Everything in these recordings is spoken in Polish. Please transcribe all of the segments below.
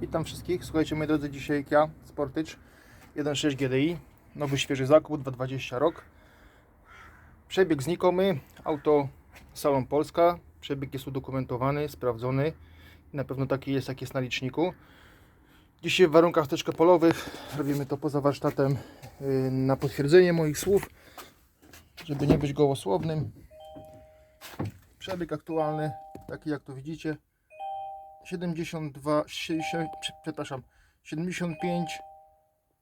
Witam wszystkich. Słuchajcie, moi drodzy, dzisiaj Kia Sportage 1.6 GDI. Nowy, świeży zakup, 220 rok. Przebieg znikomy, auto Salon Polska. Przebieg jest udokumentowany, sprawdzony. Na pewno taki jest, jak jest na liczniku. Dzisiaj w warunkach troszkę polowych robimy to poza warsztatem yy, na potwierdzenie moich słów, żeby nie być gołosłownym. Przebieg aktualny, taki jak to widzicie, 72, 60, prze- przepraszam, 75,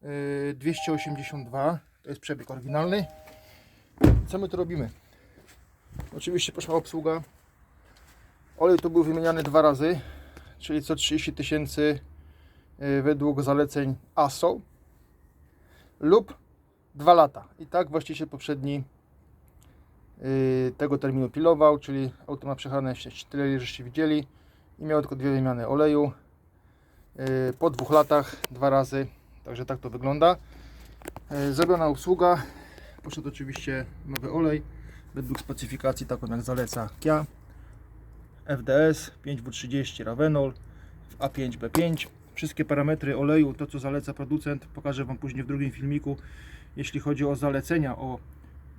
yy, 282, to jest przebieg oryginalny. Co my tu robimy? Oczywiście poszła obsługa. Olej tu był wymieniany dwa razy, czyli co 30 tysięcy yy, według zaleceń ASO lub 2 lata. I tak właściciel poprzedni yy, tego terminu pilował, czyli auto ma jeszcze tyle, żeście widzieli i miało tylko dwie wymiany oleju. Yy, po dwóch latach, dwa razy, także tak to wygląda. Yy, Zrobiona obsługa, poszedł oczywiście nowy olej. Według specyfikacji taką jak zaleca Kia. FDS 5W30 Ravenol w A5B5 wszystkie parametry oleju, to co zaleca producent pokażę Wam później w drugim filmiku. Jeśli chodzi o zalecenia, o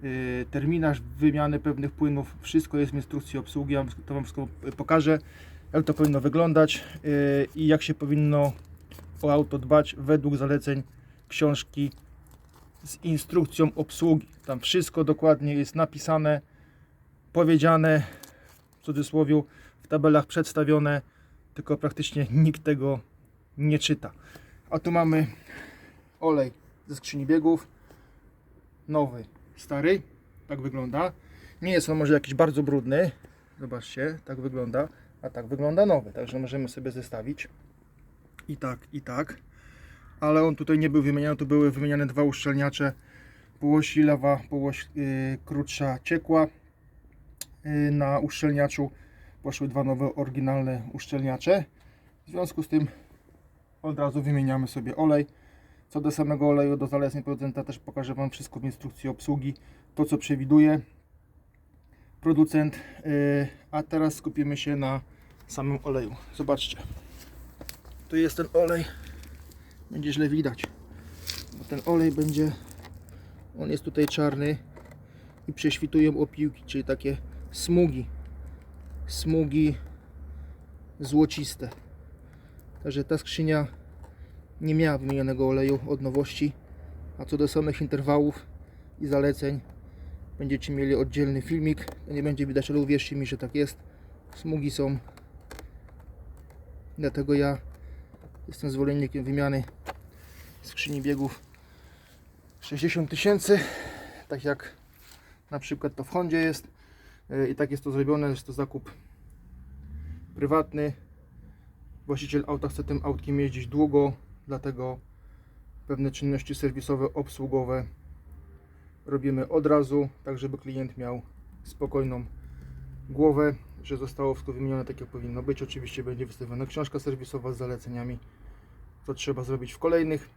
y, terminarz wymiany pewnych płynów, wszystko jest w instrukcji obsługi, to Wam wszystko pokażę jak to powinno wyglądać yy, i jak się powinno o auto dbać według zaleceń książki z instrukcją obsługi. Tam wszystko dokładnie jest napisane, powiedziane, w cudzysłowie, w tabelach przedstawione, tylko praktycznie nikt tego nie czyta. A tu mamy olej ze skrzyni biegów, nowy, stary, tak wygląda. Nie jest on może jakiś bardzo brudny, zobaczcie, tak wygląda a tak wygląda nowy, także możemy sobie zestawić. I tak, i tak. Ale on tutaj nie był wymieniany, tu były wymieniane dwa uszczelniacze. Półoś lewa, półoś yy, krótsza ciekła yy, na uszczelniaczu poszły dwa nowe oryginalne uszczelniacze. W związku z tym od razu wymieniamy sobie olej. Co do samego oleju, do zaleceń producenta też pokażę Wam wszystko w instrukcji obsługi. To co przewiduje producent, yy, a teraz skupimy się na samym oleju. Zobaczcie, tu jest ten olej, będzie źle widać, bo ten olej będzie, on jest tutaj czarny i prześwitują opiłki, czyli takie smugi, smugi złociste. Także ta skrzynia nie miała wymienionego oleju od nowości, a co do samych interwałów i zaleceń, będziecie mieli oddzielny filmik. Nie będzie widać, ale uwierzcie mi, że tak jest. Smugi są. Dlatego ja jestem zwolennikiem wymiany skrzyni biegów 60 tysięcy. Tak jak na przykład to w Hondzie jest. Yy, I tak jest to zrobione. Jest to zakup prywatny. Właściciel auta chce tym autkiem jeździć długo, dlatego pewne czynności serwisowe, obsługowe robimy od razu, tak żeby klient miał spokojną głowę, że zostało wszystko wymienione tak jak powinno być. Oczywiście będzie wystawiona książka serwisowa z zaleceniami, co trzeba zrobić w kolejnych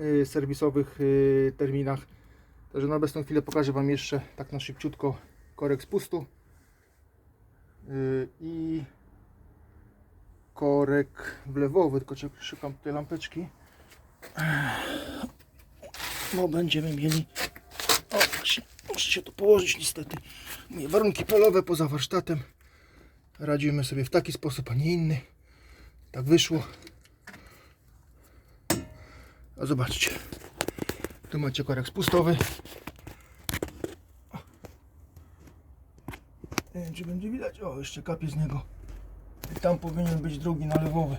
y, serwisowych y, terminach. Także na obecną chwilę pokażę Wam jeszcze tak na szybciutko korek spustu y, i korek wlewowy, tylko szukam tutaj lampeczki bo będziemy mieli o właśnie, muszę się tu położyć niestety. Moje warunki polowe poza warsztatem. Radzimy sobie w taki sposób, a nie inny. Tak wyszło. A zobaczcie. Tu macie korek spustowy. O. nie wiem czy będzie widać, o jeszcze kapie z niego. I tam powinien być drugi nalewowy.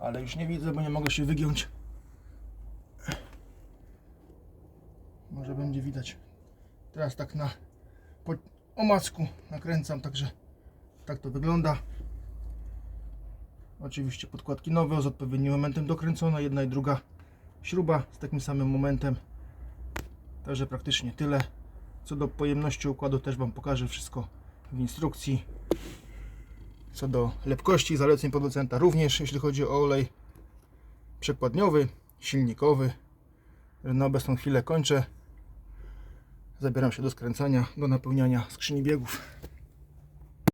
Ale już nie widzę, bo nie mogę się wygiąć. Może będzie widać. Teraz tak na po omacku nakręcam, także tak to wygląda. Oczywiście podkładki nowe z odpowiednim momentem dokręcone, jedna i druga śruba z takim samym momentem. Także praktycznie tyle. Co do pojemności układu też Wam pokażę wszystko w instrukcji. Co do lepkości zaleceń producenta również, jeśli chodzi o olej przekładniowy, silnikowy. Na obecną chwilę kończę. Zabieram się do skręcania, do napełniania skrzyni biegów.